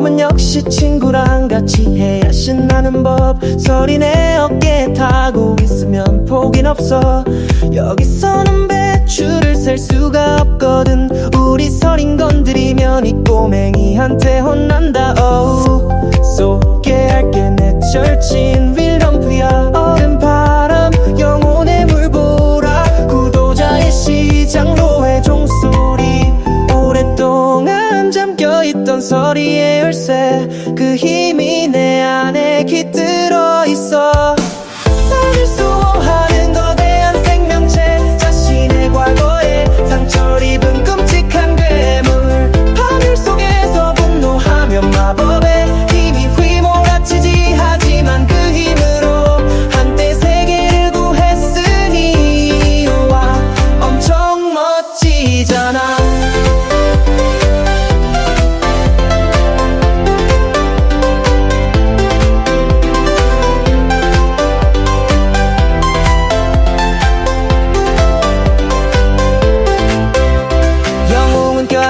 몸은 역시 친구랑 같이 해야 신나는 법. 내 어깨에 타고 있으면 폭인 없어. 여기서는 배추를 셀 수가 없거든. 우리 서린 건드리면 이 꼬맹이한테 혼난다. oh. 소개할게 내 절친 윌럼프야. 얼음 바람 영혼의 물보라. 구도자의 시장 로의 종소리. 오랫동안 잠겨있 던 소리의 열쇠 그 힘이 내 안에 깃들어 있어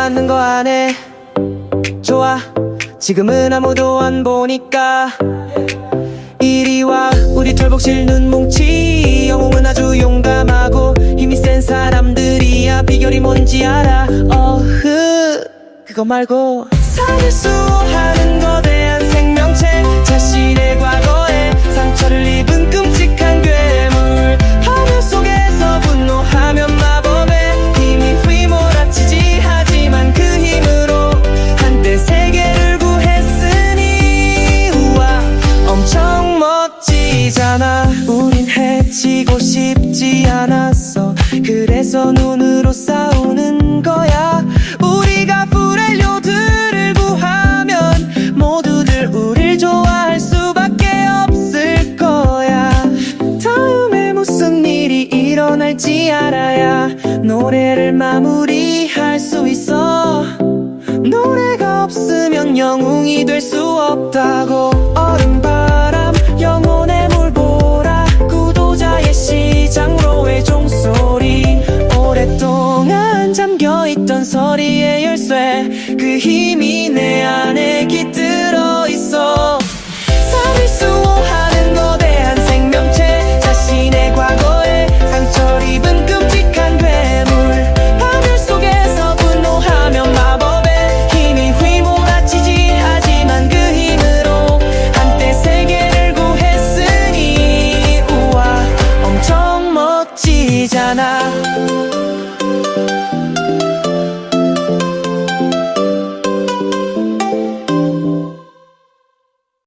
껴안는 거 안에. 좋아 지금은 아무도 안 보니까. 이리 와 우리 털복실 눈 뭉치. 영웅은 아주 용감하고 힘이 센 사람들이야. 비결이 뭔지 알아. 어흐 그거 말고. 살을 수 멋지잖아. 우린 해치고 싶지 않았어. 그래서 눈으로 싸우는 거야. 우리가 프렐료들을 구하면 모두들 우릴 좋아할 수밖에 없을 거야. 다음에 무슨 일이 일어날지 알아야 노래를 마무리할 수 있어. 노래가 없으면 영웅이 될 수 없다고. 얼음 잠겨있던 소리의 열쇠 그 힘이 내 안에 깃들어 있어. 살을 수호하는 거대한 생명체 자신의 과거에 상처를 입은 끔찍한 괴물. 파멸 속에서 분노하며 마법의 힘이 휘몰아치지 하지만 그 힘으로 한때 세계를 구했으니 우와 엄청 멋지잖아